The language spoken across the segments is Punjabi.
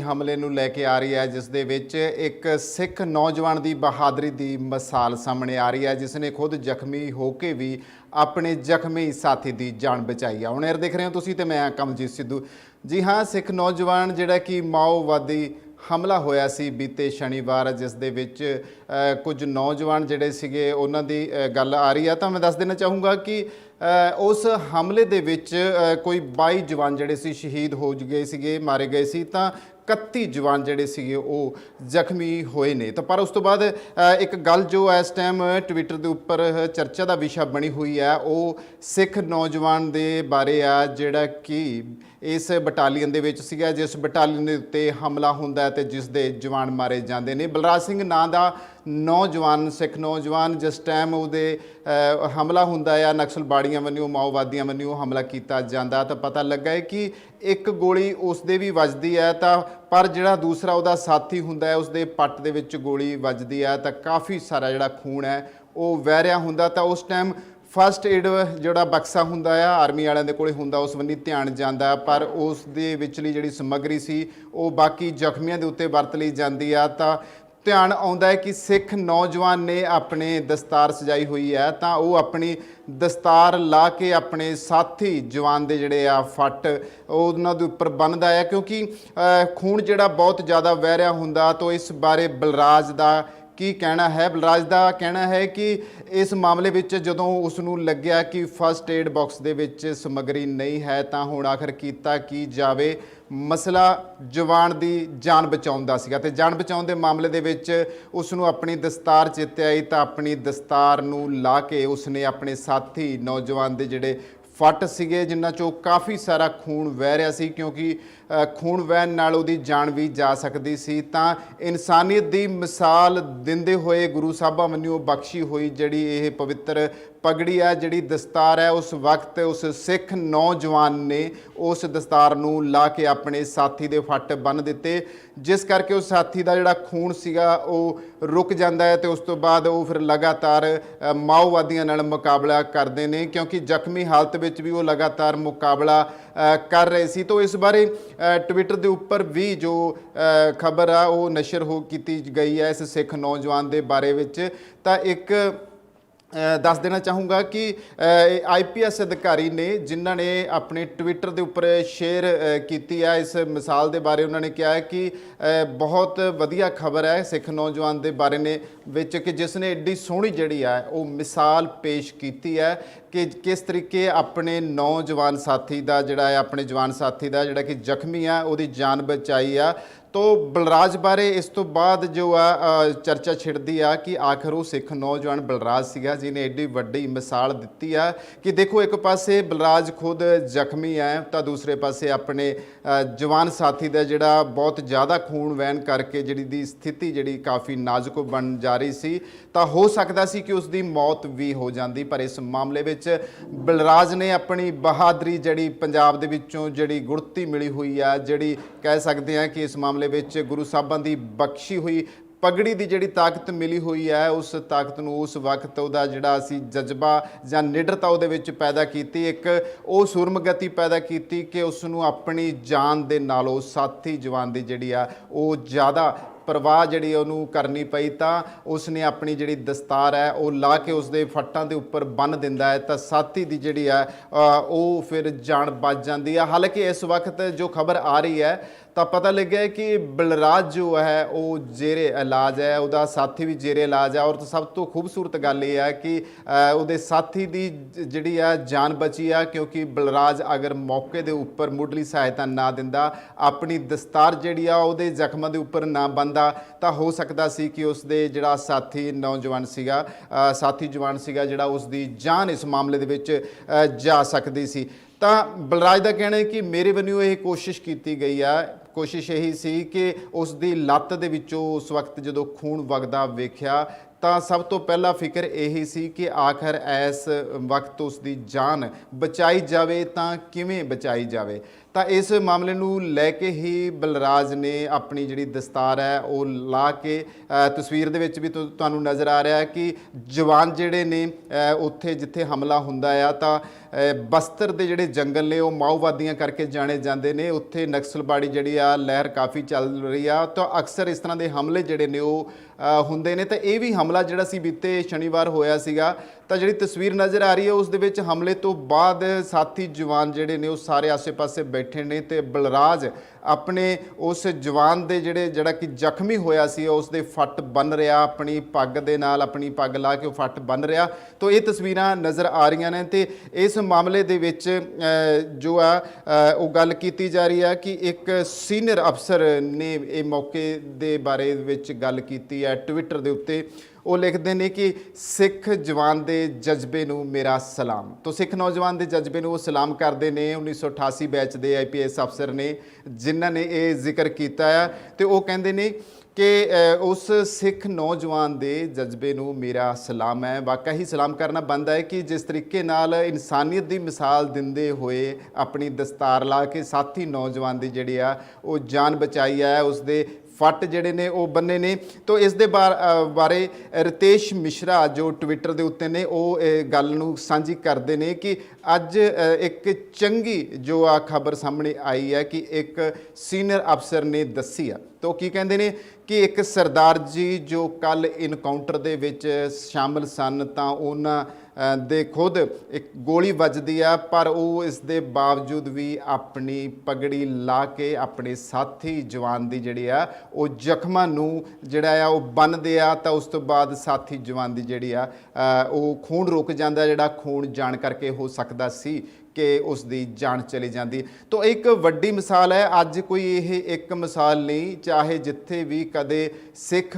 ਹਮਲੇ ਨੂੰ ਲੈ ਕੇ ਆ ਰਹੀ ਹੈ, ਜਿਸ ਦੇ ਵਿੱਚ ਇੱਕ ਸਿੱਖ ਨੌਜਵਾਨ ਦੀ ਬਹਾਦਰੀ ਦੀ ਮਿਸਾਲ ਸਾਹਮਣੇ ਆ ਰਹੀ ਹੈ, ਜਿਸ ਨੇ ਖੁਦ ਜ਼ਖਮੀ ਹੋ ਕੇ ਵੀ ਆਪਣੇ ਜ਼ਖਮੀ ਸਾਥੀ ਦੀ ਜਾਨ ਬਚਾਈ ਹੈ। ਹੁਣ ਇਹ ਦੇਖ ਰਹੇ ਹੋ ਤੁਸੀਂ ਤੇ ਮੈਂ ਕਮਲਜੀਤ ਸਿੱਧੂ। ਜੀ ਹਾਂ, ਸਿੱਖ ਨੌਜਵਾਨ ਜਿਹੜਾ ਕਿ ਮਾਓਵਾਦੀ ਹਮਲਾ ਹੋਇਆ ਸੀ ਬੀਤੇ ਸ਼ਨੀਵਾਰ, ਜਿਸ ਦੇ ਵਿੱਚ ਕੁਝ ਨੌਜਵਾਨ ਜਿਹੜੇ ਸੀਗੇ, ਉਹਨਾਂ ਦੀ ਗੱਲ ਆ ਰਹੀ ਆ ਤਾਂ ਮੈਂ ਦੱਸ ਦੇਣਾ ਚਾਹੂੰਗਾ ਕਿ ਉਸ ਹਮਲੇ ਦੇ ਵਿੱਚ ਕੋਈ 22 ਜਵਾਨ ਜਿਹੜੇ ਸੀ, ਸ਼ਹੀਦ ਹੋ ਗਏ ਸੀਗੇ, ਮਾਰੇ ਗਏ ਸੀ। ਤਾਂ 31 ਜਵਾਨ ਜਿਹੜੇ ਸੀਗੇ ਉਹ ਜ਼ਖਮੀ ਹੋਏ ਨੇ। ਤਾਂ ਪਰ ਉਸ ਤੋਂ ਬਾਅਦ ਇੱਕ ਗੱਲ ਜੋ ਇਸ ਟਾਈਮ ਟਵਿੱਟਰ ਦੇ ਉੱਪਰ ਚਰਚਾ ਦਾ ਵਿਸ਼ਾ ਬਣੀ ਹੋਈ ਹੈ, ਉਹ ਸਿੱਖ ਨੌਜਵਾਨ ਦੇ ਬਾਰੇ ਆ, ਜਿਹੜਾ ਕਿ ਇਸ ਬਟਾਲੀਅਨ ਦੇ ਵਿੱਚ ਸੀਗਾ, ਜਿਸ ਬਟਾਲੀਅਨ ਦੇ ਉੱਤੇ ਹਮਲਾ ਹੁੰਦਾ ਹੈ ਤੇ ਜਿਸ ਦੇ ਜਵਾਨ ਮਾਰੇ ਜਾਂਦੇ ਨੇ। ਬਲਰਾਜ ਸਿੰਘ ਨਾਂ ਦਾ ਨੌਜਵਾਨ, ਸਿੱਖ ਨੌਜਵਾਨ ਜਿਸ ਟਾਈਮ ਉਹਦੇ ਹਮਲਾ ਹੁੰਦਾ ਆ ਨਕਸਲਬਾੜੀਆਂ ਵੱਲੋਂ, ਮਾਓਵਾਦੀਆਂ ਵੱਲੋਂ ਹਮਲਾ ਕੀਤਾ ਜਾਂਦਾ, ਤਾਂ ਪਤਾ ਲੱਗਾ ਹੈ ਕਿ ਇੱਕ ਗੋਲੀ ਉਸ ਦੇ ਵੀ ਵੱਜਦੀ ਹੈ, ਤਾਂ ਪਰ ਜਿਹੜਾ ਦੂਸਰਾ ਉਹਦਾ ਸਾਥੀ ਹੁੰਦਾ ਹੈ ਉਸ ਦੇ ਪੱਟ ਦੇ ਵਿੱਚ ਗੋਲੀ ਵੱਜਦੀ ਹੈ, ਤਾਂ ਕਾਫੀ ਸਾਰਾ ਜਿਹੜਾ ਖੂਨ ਹੈ, ਉਹ ਵਹਿ ਰਿਹਾ ਹੁੰਦਾ, ਤਾਂ ਉਸ ਟਾਈਮ ਫਸਟ ਏਡ ਜਿਹੜਾ ਬਕਸਾ ਹੁੰਦਾ ਆ ਆਰਮੀ ਵਾਲਿਆਂ ਦੇ ਕੋਲੇ ਹੁੰਦਾ, ਉਸ ਬੰਨੀ ਧਿਆਨ ਜਾਂਦਾ, ਪਰ ਉਸ ਦੇ ਵਿਚਲੀ ਜਿਹੜੀ ਸਮੱਗਰੀ ਸੀ, ਉਹ ਬਾਕੀ ਜ਼ਖਮੀਆਂ ਦੇ ਉੱਤੇ ਵਰਤ ਲਈ ਜਾਂਦੀ ਆ, ਤਾਂ ਧਿਆਨ ਆਉਂਦਾ ਹੈ ਕਿ ਸਿੱਖ ਨੌਜਵਾਨ ਨੇ ਆਪਣੇ ਦਸਤਾਰ ਸਜਾਈ ਹੋਈ ਹੈ, ਤਾਂ ਉਹ ਆਪਣੀ ਦਸਤਾਰ ਲਾ ਕੇ ਆਪਣੇ ਸਾਥੀ ਜਵਾਨ ਦੇ ਜਿਹੜੇ ਆ ਫੱਟ, ਉਹ ਉਹਨਾਂ ਦੇ ਉੱਪਰ ਬੰਨਦਾ ਹੈ, ਕਿਉਂਕਿ ਖੂਨ ਜਿਹੜਾ ਬਹੁਤ ਜ਼ਿਆਦਾ ਵਹਿ ਰਿਹਾ ਹੁੰਦਾ ਤਾਂ ਇਸ ਬਾਰੇ ਬਲਰਾਜ ਦਾ ਕੀ ਕਹਿਣਾ ਹੈ? ਬਲਰਾਜ ਦਾ ਕਹਿਣਾ ਹੈ ਕਿ ਇਸ ਮਾਮਲੇ ਵਿੱਚ ਜਦੋਂ ਉਸ ਨੂੰ ਲੱਗਿਆ ਕਿ ਫਸਟ ਏਡ ਬਾਕਸ ਦੇ ਵਿੱਚ ਸਮੱਗਰੀ ਨਹੀਂ ਹੈ, ਤਾਂ ਹੁਣ ਆਖਰ ਕੀਤਾ ਕੀ ਜਾਵੇ? ਮਸਲਾ ਜਵਾਨ ਦੀ ਜਾਨ ਬਚਾਉਣ ਦਾ ਸੀਗਾ ਤੇ ਜਾਨ ਬਚਾਉਣ ਦੇ ਮਾਮਲੇ ਦੇ ਵਿੱਚ ਉਸ ਨੂੰ ਆਪਣੀ ਦਸਤਾਰ ਚੇਤੇ ਆਈ ਤਾਂ ਆਪਣੀ ਦਸਤਾਰ ਨੂੰ ਲਾ ਕੇ ਉਸ ਨੇ ਆਪਣੇ ਸਾਥੀ ਨੌਜਵਾਨ ਦੇ ਜਿਹੜੇ ਫੱਟ ਸੀਗੇ, ਜਿਨ੍ਹਾਂ ਚੋਂ ਕਾਫੀ ਸਾਰਾ ਖੂਨ ਵਹਿ ਰਿਹਾ ਸੀ ਕਿਉਂਕਿ ਖੂਨ ਵਹਿਣ ਨਾਲ ਉਹਦੀ ਜਾਨ ਵੀ ਜਾ ਸਕਦੀ ਸੀ, ਤਾਂ ਇਨਸਾਨੀਅਤ ਦੀ ਮਿਸਾਲ ਦਿੰਦੇ ਹੋਏ ਗੁਰੂ ਸਾਹਿਬਾਂ ਵੱਲੋਂ ਬਖਸ਼ੀ ਹੋਈ ਜਿਹੜੀ ਇਹ ਪਵਿੱਤਰ ਪਗੜੀ ਹੈ ਜਿਹੜੀ ਦਸਤਾਰ ਹੈ, ਉਸ ਵਕਤ ਉਸ ਸਿੱਖ ਨੌਜਵਾਨ ਨੇ ਉਸ ਦਸਤਾਰ ਨੂੰ ਲਾ ਕੇ ਆਪਣੇ ਸਾਥੀ ਦੇ ਫੱਟ ਬੰਨ ਦਿੱਤੇ, ਜਿਸ ਕਰਕੇ ਉਸ ਸਾਥੀ ਦਾ ਜਿਹੜਾ ਖੂਨ ਸੀਗਾ ਉਹ ਰੁਕ ਜਾਂਦਾ ਹੈ ਤੇ ਉਸ ਤੋਂ ਬਾਅਦ ਉਹ ਫਿਰ ਲਗਾਤਾਰ ਮਾਓਵਾਦੀਆਂ ਨਾਲ ਮੁਕਾਬਲਾ ਕਰਦੇ ਨੇ, ਕਿਉਂਕਿ ਜ਼ਖਮੀ ਹਾਲਤ ਵਿੱਚ ਵੀ ਉਹ ਲਗਾਤਾਰ ਮੁਕਾਬਲਾ ਕਰ ਰਹੇ ਸੀ। ਤਾਂ ਇਸ ਬਾਰੇ ਟਵਿੱਟਰ ਦੇ ਉੱਪਰ ਵੀ ਜੋ ਖਬਰ ਆ, ਉਹ ਨਸ਼ਰ ਹੋ, ਕੀਤੀ ਗਈ ਹੈ ਇਸ ਸਿੱਖ ਨੌਜਵਾਨ ਦੇ ਬਾਰੇ ਵਿੱਚ। ਤਾਂ ਇੱਕ ਦੱਸ ਦੇਣਾ ਚਾਹੂੰਗਾ ਕਿ ਆਈਪੀਐਸ ਅਧਿਕਾਰੀ ਨੇ ਜਿਨ੍ਹਾਂ ਨੇ ਆਪਣੇ ਟਵਿੱਟਰ ਦੇ ਉੱਪਰ ਸ਼ੇਅਰ ਕੀਤੀ ਹੈ ਇਸ ਮਿਸਾਲ ਦੇ ਬਾਰੇ ਉਹਨਾਂ ਨੇ ਕਿਹਾ ਹੈ ਕਿ ਬਹੁਤ ਵਧੀਆ ਖਬਰ ਹੈ ਸਿੱਖ ਨੌਜਵਾਨ ਦੇ ਬਾਰੇ ਨੇ, ਵਿੱਚ ਕਿ ਜਿਸ ਨੇ ਏਡੀ ਸੋਹਣੀ ਜਿਹੜੀ ਹੈ ਉਹ ਮਿਸਾਲ ਪੇਸ਼ ਕੀਤੀ ਹੈ ਕਿ ਕਿਸ ਤਰੀਕੇ ਆਪਣੇ ਨੌਜਵਾਨ ਸਾਥੀ ਦਾ ਜਿਹੜਾ ਹੈ, ਆਪਣੇ ਜਵਾਨ ਸਾਥੀ ਦਾ ਜਿਹੜਾ ਕਿ ਜ਼ਖਮੀ ਆ, ਉਹਦੀ ਜਾਨ ਬਚਾਈ ਆ। ਤੋ ਬਲਰਾਜ ਬਾਰੇ ਇਸ ਤੋਂ ਬਾਅਦ ਜੋ ਆ ਚਰਚਾ ਛਿੜਦੀ ਆ ਕਿ ਆਖਰ ਉਹ ਸਿੱਖ ਨੌਜਵਾਨ ਬਲਰਾਜ ਸੀਗਾ ਜਿਹਨੇ ਐਡੀ ਵੱਡੀ ਮਿਸਾਲ ਦਿੱਤੀ ਆ ਕਿ ਦੇਖੋ ਇੱਕ ਪਾਸੇ ਬਲਰਾਜ ਖੁਦ ਜ਼ਖਮੀ ਹੈ ਤਾਂ ਦੂਸਰੇ ਪਾਸੇ ਆਪਣੇ ਜਵਾਨ ਸਾਥੀ ਦਾ ਜਿਹੜਾ ਬਹੁਤ ਜ਼ਿਆਦਾ ਖੂਨ ਵਹਿਣ ਕਰਕੇ ਜਿਹੜੀ ਦੀ ਸਥਿਤੀ ਜਿਹੜੀ ਕਾਫੀ ਨਾਜ਼ੁਕ ਬਣ ਜਾ ਰਹੀ ਸੀ, ਤਾਂ ਹੋ ਸਕਦਾ ਸੀ ਕਿ ਉਸ ਦੀ ਮੌਤ ਵੀ ਹੋ ਜਾਂਦੀ, ਪਰ ਇਸ ਮਾਮਲੇ ਵਿੱਚ ਬਲਰਾਜ ਨੇ ਆਪਣੀ ਬਹਾਦਰੀ ਜਿਹੜੀ ਪੰਜਾਬ ਦੇ ਵਿੱਚੋਂ ਜਿਹੜੀ ਗੁੜਤੀ ਮਿਲੀ ਹੋਈ ਆ, ਜਿਹੜੀ ਕਹਿ ਸਕਦੇ ਆ ਕਿ ਇਸ ਮਾਮਲੇ ਵਿੱਚ ਗੁਰੂ ਸਾਹਿਬਾਂ ਦੀ ਬਖਸ਼ੀ ਹੋਈ, ਪਗੜੀ ਦੀ ਜਿਹੜੀ ਤਾਕਤ ਮਿਲੀ ਹੋਈ ਹੈ, ਉਸ ਤਾਕਤ ਨੂੰ ਉਸ ਵਕਤ ਉਹਦਾ ਜਿਹੜਾ ਅਸੀਂ ਜਜ਼ਬਾ ਜਾਂ ਨਿਡਰਤਾ ਉਹਦੇ ਵਿੱਚ ਪੈਦਾ ਕੀਤੀ, ਇੱਕ ਉਹ ਸੁਰਮਗਤੀ ਪੈਦਾ ਕੀਤੀ ਕਿ ਉਸ ਨੂੰ ਆਪਣੀ ਜਾਨ ਦੇ ਨਾਲੋਂ ਸਾਥੀ ਜਵਾਨ ਦੀ ਜਿਹੜੀ ਆ, ਉਹ ਜ਼ਿਆਦਾ ਪਰਵਾਹ ਜਿਹੜੀ ਉਹਨੂੰ ਕਰਨੀ ਪਈ ਤਾਂ ਉਸ ਨੇ ਆਪਣੀ ਜਿਹੜੀ ਦਸਤਾਰ ਹੈ, ਉਹ ਲਾ ਕੇ ਉਸ ਦੇ ਫੱਟਾਂ ਦੇ ਉੱਪਰ ਬੰਨ ਦਿੰਦਾ ਹੈ, ਤਾਂ ਸਾਥੀ ਦੀ ਜਿਹੜੀ ਹੈ ਉਹ ਫਿਰ ਜਾਨ ਬਚ ਜਾਂਦੀ ਹੈ। ਹਾਲਾਂਕਿ ਇਸ ਵਕਤ ਜੋ ਖਬਰ ਆ ਰਹੀ ਹੈ ਤਾਂ ਪਤਾ ਲੱਗਿਆ ਕਿ ਬਲਰਾਜ ਜੋ ਹੈ, ਉਹ ਜੇਰੇ ਇਲਾਜ ਹੈ, ਉਹਦਾ ਸਾਥੀ ਵੀ ਜੇਰੇ ਇਲਾਜ ਹੈ ਔਰ ਸਭ ਤੋਂ ਖੂਬਸੂਰਤ ਗੱਲ ਇਹ ਹੈ ਕਿ ਉਹਦੇ ਸਾਥੀ ਦੀ ਜਿਹੜੀ ਆ ਜਾਨ ਬਚੀ ਆ ਕਿਉਂਕਿ ਬਲਰਾਜ ਅਗਰ ਮੌਕੇ ਦੇ ਉੱਪਰ ਮੁੱਢਲੀ ਸਹਾਇਤਾ ਨਾ ਦਿੰਦਾ, ਆਪਣੀ ਦਸਤਾਰ ਜਿਹੜੀ ਆ ਉਹਦੇ ਜ਼ਖਮਾਂ ਦੇ ਉੱਪਰ ਨਾ ਬੰਦਾ ਤਾਂ ਹੋ ਸਕਦਾ ਸੀ ਕਿ ਉਸ ਦੇ ਜਿਹੜਾ ਸਾਥੀ ਨੌਜਵਾਨ ਸੀਗਾ ਸਾਥੀ ਜਵਾਨ ਸੀਗਾ ਜਿਹੜਾ ਉਸ ਦੀ ਜਾਨ ਇਸ ਮਾਮਲੇ ਦੇ ਵਿੱਚ ਜਾ ਸਕਦੀ ਸੀ। ਤਾਂ ਬਲਰਾਜ ਦਾ ਕਹਿਣਾ ਹੈ ਕਿ ਮੇਰੇ ਵੱਲੋਂ ਇਹ ਕੋਸ਼ਿਸ਼ ਕੀਤੀ ਗਈ ਆ ਕੋਸ਼ਿਸ਼ ਇਹੀ ਸੀ ਕਿ ਉਸ ਦੀ ਲੱਤ ਦੇ ਵਿੱਚੋਂ ਉਸ ਵਕਤ ਜਦੋਂ ਖੂਨ ਵਗਦਾ ਵੇਖਿਆ, ਤਾਂ ਸਭ ਤੋਂ ਪਹਿਲਾ ਫਿਕਰ ਇਹੀ ਸੀ ਕਿ ਆਖਰ ਇਸ ਵਕਤ ਉਸ ਦੀ ਜਾਨ ਬਚਾਈ ਜਾਵੇ ਤਾਂ ਕਿਵੇਂ ਬਚਾਈ ਜਾਵੇ। ਤਾਂ ਇਸ ਮਾਮਲੇ ਨੂੰ ਲੈ ਕੇ ਹੀ ਬਲਰਾਜ ਨੇ ਆਪਣੀ ਜਿਹੜੀ ਦਸਤਾਰ ਹੈ, ਉਹ ਲਾ ਕੇ ਤਸਵੀਰ ਦੇ ਵਿੱਚ ਵੀ ਤੁਹਾਨੂੰ ਨਜ਼ਰ ਆ ਰਿਹਾ ਹੈ ਕਿ ਜਵਾਨ ਜਿਹੜੇ ਨੇ ਉੱਥੇ ਜਿੱਥੇ ਹਮਲਾ ਹੁੰਦਾ ਆ, ਤਾਂ ਬਸਤਰ ਦੇ ਜਿਹੜੇ ਜੰਗਲ ਨੇ, ਉਹ ਮਾਓਵਾਦੀਆਂ ਕਰਕੇ ਜਾਣੇ ਜਾਂਦੇ ਨੇ। ਉੱਥੇ ਨਕਸਲਬਾੜੀ ਜਿਹੜੀ ਆ, ਲਹਿਰ ਕਾਫੀ ਚੱਲ ਰਹੀ ਆ। ਤਾਂ ਅਕਸਰ ਇਸ ਤਰ੍ਹਾਂ ਦੇ ਹਮਲੇ ਜਿਹੜੇ ਨੇ, ਉਹ ਹੁੰਦੇ ਨੇ। ਤਾਂ ਇਹ ਵੀ ਹਮਲਾ ਜਿਹੜਾ ਸੀ, ਬੀਤੇ ਸ਼ਨੀਵਾਰ ਹੋਇਆ ਸੀਗਾ। ਤਾਂ ਜਿਹੜੀ ਤਸਵੀਰ ਨਜ਼ਰ ਆ ਰਹੀ ਹੈ, ਉਸ ਦੇ ਵਿੱਚ ਹਮਲੇ ਤੋਂ ਬਾਅਦ ਸਾਥੀ ਜਵਾਨ ਜਿਹੜੇ ਨੇ, ਉਹ ਸਾਰੇ ਆਸੇ-ਪਾਸੇ ਬੈਠੇ ਨੇ ਤੇ ਬਲਰਾਜ ਆਪਣੇ ਉਸ ਜਵਾਨ ਦੇ ਜਿਹੜੇ, ਜਿਹੜਾ ਕਿ ਜ਼ਖਮੀ ਹੋਇਆ ਸੀ ਉਸ ਦੇ ਫੱਟ ਬੰਨ ਰਿਹਾ, ਆਪਣੀ ਪੱਗ ਦੇ ਨਾਲ ਆਪਣੀ ਪੱਗ ਲਾ ਕੇ ਉਹ ਫੱਟ ਬੰਨ ਰਿਹਾ। ਤੋਂ ਇਹ ਤਸਵੀਰਾਂ ਨਜ਼ਰ ਆ ਰਹੀਆਂ ਨੇ ਤੇ ਇਸ ਮਾਮਲੇ ਦੇ ਵਿੱਚ ਜੋ ਆ ਉਹ ਗੱਲ ਕੀਤੀ ਜਾ ਰਹੀ ਹੈ ਕਿ ਇੱਕ ਸੀਨੀਅਰ ਅਫਸਰ ਨੇ ਇਹ ਮੌਕੇ ਦੇ ਬਾਰੇ ਵਿੱਚ ਗੱਲ ਕੀਤੀ ਹੈ, ਟਵਿੱਟਰ ਦੇ ਉੱਤੇ। ਉਹ ਲਿਖਦੇ ਨੇ ਕਿ ਸਿੱਖ ਜਵਾਨ ਦੇ ਜਜ਼ਬੇ ਨੂੰ ਮੇਰਾ ਸਲਾਮ। ਤੋਂ ਸਿੱਖ ਨੌਜਵਾਨ ਦੇ ਜਜ਼ਬੇ ਨੂੰ ਉਹ ਸਲਾਮ ਕਰਦੇ ਨੇ 1988 ਬੈਚ ਦੇ ਆਈਪੀਐਸ ਅਫਸਰ ਨੇ, ਜਿਨ੍ਹਾਂ ਨੇ ਇਹ ਜ਼ਿਕਰ ਕੀਤਾ ਹੈ ਤੇ ਉਹ ਕਹਿੰਦੇ ਨੇ ਕਿ ਉਸ ਸਿੱਖ ਨੌਜਵਾਨ ਦੇ ਜਜ਼ਬੇ ਨੂੰ ਮੇਰਾ ਸਲਾਮ ਹੈ। ਵਾਕਈ ਹੀ ਸਲਾਮ ਕਰਨਾ ਬਣਦਾ ਹੈ ਕਿ ਜਿਸ ਤਰੀਕੇ ਨਾਲ ਇਨਸਾਨੀਅਤ ਦੀ ਮਿਸਾਲ ਦਿੰਦੇ ਹੋਏ ਆਪਣੀ ਦਸਤਾਰ ਲਾ ਕੇ ਸਾਥੀ ਨੌਜਵਾਨ ਦੀ ਜਿਹੜੀ ਆ, ਉਹ ਜਾਨ ਬਚਾਈ ਹੈ ਉਸ ਦੇ ਫੱਟ ਜਿਹੜੇ ਨੇ ਉਹ ਬੰਨੇ ਨੇ। ਤੋਂ ਇਸ ਦੇ ਬਾਰ- ਬਾਰੇ ਰਿਤੇਸ਼ ਮਿਸ਼ਰਾ ਜੋ ਟਵਿੱਟਰ ਦੇ ਉੱਤੇ ਨੇ, ਉਹ ਇਹ ਗੱਲ ਨੂੰ ਸਾਂਝੀ ਕਰਦੇ ਨੇ ਕਿ ਅੱਜ ਇੱਕ ਚੰਗੀ ਜੋ ਆ ਖਬਰ ਸਾਹਮਣੇ ਆਈ ਹੈ ਕਿ ਇੱਕ ਸੀਨੀਅਰ ਅਫਸਰ ਨੇ ਦੱਸੀ ਆ। ਤੋਂ ਕੀ ਕਹਿੰਦੇ ਨੇ ਕਿ ਇੱਕ ਸਰਦਾਰ ਜੀ ਜੋ ਕੱਲ ਇਨਕਾਊਂਟਰ ਦੇ ਵਿੱਚ ਸ਼ਾਮਲ ਸਨ ਤਾਂ ਉਹਨਾਂ ਦੇ ਖੁਦ ਇੱਕ ਗੋਲੀ ਵੱਜਦੀ ਆ, ਪਰ ਉਹ ਇਸ ਦੇ ਬਾਵਜੂਦ ਵੀ ਆਪਣੀ ਪਗੜੀ ਲਾ ਕੇ ਆਪਣੇ ਸਾਥੀ ਜਵਾਨ ਦੀ ਜਿਹੜੀ ਆ, ਉਹ ਜ਼ਖਮਾਂ ਨੂੰ ਜਿਹੜਾ ਆ, ਉਹ ਬੰਨਦੇ ਆ, ਤਾਂ ਉਸ ਤੋਂ ਬਾਅਦ ਸਾਥੀ ਜਵਾਨ ਦੀ ਜਿਹੜੀ ਆ ਉਹ ਖੂਨ ਰੁਕ ਜਾਂਦਾ, ਜਿਹੜਾ ਖੂਨ ਜਾਣ ਕਰਕੇ ਹੋ ਸਕਦਾ ਸੀ ਕਿ ਉਸ ਦੀ ਜਾਨ ਚਲੀ ਜਾਂਦੀ। ਤਾਂ ਇੱਕ ਵੱਡੀ ਮਿਸਾਲ ਹੈ, ਅੱਜ ਕੋਈ ਇਹ ਇੱਕ ਮਿਸਾਲ ਨਹੀਂ, ਚਾਹੇ ਜਿੱਥੇ ਵੀ ਕਦੇ ਸਿੱਖ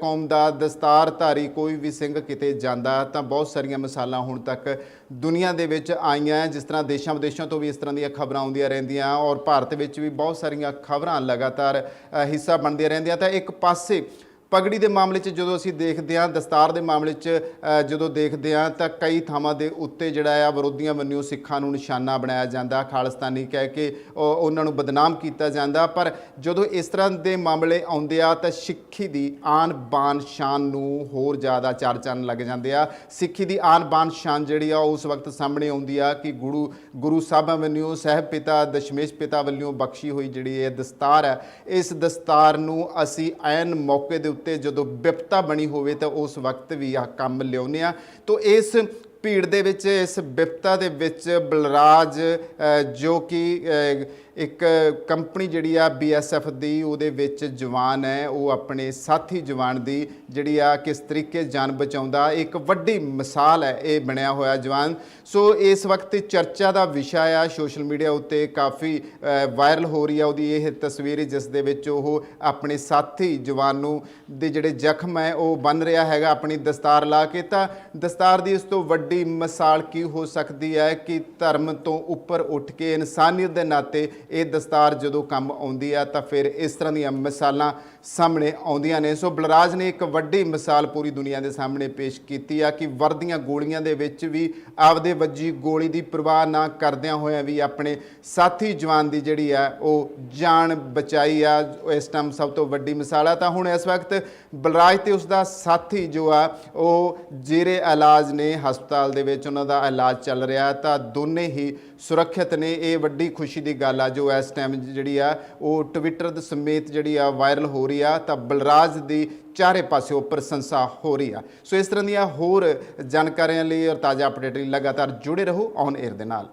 ਕੌਮ ਦਾ ਦਸਤਾਰਧਾਰੀ ਕੋਈ ਵੀ ਸਿੰਘ ਕਿਤੇ ਜਾਂਦਾ, ਤਾਂ ਬਹੁਤ ਸਾਰੀਆਂ ਮਿਸਾਲਾਂ ਹੁਣ ਤੱਕ ਦੁਨੀਆ ਦੇ ਵਿੱਚ ਆਈਆਂ ਹੈ। ਜਿਸ ਤਰ੍ਹਾਂ ਦੇਸ਼ਾਂ ਵਿਦੇਸ਼ਾਂ ਤੋਂ ਵੀ ਇਸ ਤਰ੍ਹਾਂ ਦੀਆਂ ਖਬਰਾਂ ਆਉਂਦੀਆਂ ਰਹਿੰਦੀਆਂ ਔਰ ਭਾਰਤ ਵਿੱਚ ਵੀ ਬਹੁਤ ਸਾਰੀਆਂ ਖਬਰਾਂ ਲਗਾਤਾਰ ਹਿੱਸਾ ਬਣਦੀਆਂ ਰਹਿੰਦੀਆਂ ਤਾਂ ਇੱਕ ਪਾਸੇ ਪਗੜੀ ਦੇ ਮਾਮਲੇ 'ਚ ਜਦੋਂ ਅਸੀਂ ਦੇਖਦੇ ਹਾਂ, ਦਸਤਾਰ ਦੇ ਮਾਮਲੇ 'ਚ ਜਦੋਂ ਦੇਖਦੇ ਹਾਂ, ਤਾਂ ਕਈ ਥਾਵਾਂ ਦੇ ਉੱਤੇ ਜਿਹੜਾ ਆ ਵਿਰੋਧੀਆਂ ਵੱਲੋਂ ਸਿੱਖਾਂ ਨੂੰ ਨਿਸ਼ਾਨਾ ਬਣਾਇਆ ਜਾਂਦਾ, ਖਾਲਿਸਤਾਨੀ ਕਹਿ ਕੇ ਉਹਨਾਂ ਨੂੰ ਬਦਨਾਮ ਕੀਤਾ ਜਾਂਦਾ। ਪਰ ਜਦੋਂ ਇਸ ਤਰ੍ਹਾਂ ਦੇ ਮਾਮਲੇ ਆਉਂਦੇ ਆ, ਤਾਂ ਸਿੱਖੀ ਦੀ ਆਨ ਬਾਨ ਸ਼ਾਨ ਨੂੰ ਹੋਰ ਜ਼ਿਆਦਾ ਚਾਰ ਚੰਨ ਲੱਗ ਜਾਂਦੇ ਆ। ਸਿੱਖੀ ਦੀ ਆਨ ਬਾਨ ਸ਼ਾਨ ਜਿਹੜੀ ਆ ਉਸ ਵਕਤ ਸਾਹਮਣੇ ਆਉਂਦੀ ਆ ਕਿ ਗੁਰੂ ਗੁਰੂ ਸਾਹਿਬਾਂ ਵੱਲੋਂ, ਸਹਿਬ ਪਿਤਾ, ਦਸ਼ਮੇਸ਼ ਪਿਤਾ ਵੱਲੋਂ ਬਖਸ਼ੀ ਹੋਈ ਜਿਹੜੀ ਇਹ ਦਸਤਾਰ ਹੈ, ਇਸ ਦਸਤਾਰ ਨੂੰ ਅਸੀਂ ਐਨ ਮੌਕੇ ਦੇ ਉੱਤੇ ਜਦੋਂ ਵਿਪਤਾ ਬਣੀ ਹੋਵੇ ਤਾਂ ਉਸ ਵਕਤ ਵੀ ਆ ਕੰਮ ਲਿਆਉਂਦੇ ਆ ਤੋਂ ਇਸ ਭੀੜ ਦੇ ਵਿੱਚ ਇਸ ਵਿਪਤਾ ਦੇ ਵਿੱਚ ਬਲਰਾਜ ਅ, ਜੋ ਕਿ ਅ, ਇੱਕ ਕੰਪਨੀ ਜਿਹੜੀ ਆ ਬੀਐਸਐਫ ਦੀ, ਉਹਦੇ ਵਿੱਚ ਜਵਾਨ ਹੈ, ਉਹ ਆਪਣੇ ਸਾਥੀ ਜਵਾਨ ਦੀ, ਜਿਹੜੀ ਆ ਕਿਸ ਤਰੀਕੇ ਜਾਨ ਬਚਾਉਂਦਾ, ਇੱਕ ਵੱਡੀ ਮਿਸਾਲ ਹੈ, ਇਹ ਬਣਿਆ ਹੋਇਆ ਜਵਾਨ। ਸੋ ਇਸ ਵਕਤ ਚਰਚਾ ਦਾ ਵਿਸ਼ਾ ਆ, ਸੋਸ਼ਲ ਮੀਡੀਆ ਉੱਤੇ ਕਾਫੀ ਵਾਇਰਲ ਹੋ ਰਹੀ ਆ ਉਹਦੀ ਇਹ ਤਸਵੀਰ, ਜਿਸ ਦੇ ਵਿੱਚ ਉਹ ਆਪਣੇ ਸਾਥੀ ਜਵਾਨ ਨੂੰ ਦੇ ਜਿਹੜੇ ਜ਼ਖਮ ਹੈ, ਉਹ ਬੰਨ ਰਿਹਾ ਹੈਗਾ ਆਪਣੀ ਦਸਤਾਰ ਲਾ ਕੇ। ਤਾਂ ਦਸਤਾਰ ਦੀ ਇਸ ਤੋਂ ਵੱਡੀ ਮਿਸਾਲ ਕੀ ਹੋ ਸਕਦੀ ਹੈ ਕਿ ਧਰਮ ਤੋਂ ਉੱਪਰ ਉੱਠ ਕੇ ਇਨਸਾਨੀਅਤ ਦੇ ਨਾਤੇ ਇਹ ਦਸਤਾਰ ਜਦੋਂ ਕੰਮ ਆਉਂਦੀ ਆ ਤਾਂ ਫਿਰ ਇਸ ਤਰ੍ਹਾਂ ਦੀਆਂ ਮਿਸਾਲਾਂ ਸਾਹਮਣੇ ਆਉਂਦੀਆਂ ਨੇ। ਸੋ ਬਲਰਾਜ ਨੇ ਇੱਕ ਵੱਡੀ ਮਿਸਾਲ ਪੂਰੀ ਦੁਨੀਆ ਦੇ ਸਾਹਮਣੇ ਪੇਸ਼ ਕੀਤੀ ਆ ਕਿ ਵਰਦੀਆਂ ਗੋਲੀਆਂ ਦੇ ਵਿੱਚ ਵੀ ਆਪਦੇ ਵੱਜੀ ਗੋਲੀ ਦੀ ਪਰਵਾਹ ਨਾ ਕਰਦਿਆਂ ਹੋਇਆਂ ਵੀ ਆਪਣੇ ਸਾਥੀ ਜਵਾਨ ਦੀ ਜਿਹੜੀ ਆ ਉਹ ਜਾਨ ਬਚਾਈ ਆ। ਇਸ ਟਾਈਮ ਸਭ ਤੋਂ ਵੱਡੀ ਮਿਸਾਲ ਆ। ਤਾਂ ਹੁਣ ਇਸ ਵਕਤ ਬਲਰਾਜ ਤੇ ਉਸ ਦਾ ਸਾਥੀ ਜੋ ਆ, ਉਹ ਜੇਰੇ ਇਲਾਜ ਨੇ, ਹਸਪਤਾਲ ਦੇ ਵਿੱਚ ਉਹਨਾਂ ਦਾ ਇਲਾਜ ਚੱਲ ਰਿਹਾ। ਤਾਂ ਦੋਨੇ ਹੀ ਸੁਰੱਖਿਅਤ ਨੇ। ਇਹ ਵੱਡੀ ਖੁਸ਼ੀ ਦੀ ਗੱਲ ਆ ਜੋ ਇਸ ਟਾਈਮ ਜਿਹੜੀ ਆ, ਉਹ ਟਵਿੱਟਰ ਦੇ ਸਮੇਤ ਜਿਹੜੀ ਆ ਵਾਇਰਲ ਹੋ ਰਹੀ ਆ, ਤਾਂ ਬਲਰਾਜ ਦੀ ਚਾਰੇ ਪਾਸਿਓਂ ਪ੍ਰਸ਼ੰਸਾ ਹੋ ਰਹੀ ਆ। ਸੋ ਇਸ ਤਰ੍ਹਾਂ ਦੀਆਂ ਹੋਰ ਜਾਣਕਾਰੀਆਂ ਲਈ ਔਰ ਤਾਜ਼ਾ ਅਪਡੇਟ ਲਈ ਲਗਾਤਾਰ ਜੁੜੇ ਰਹੋ ਔਨ 에ਅਰ ਦੇ ਨਾਲ।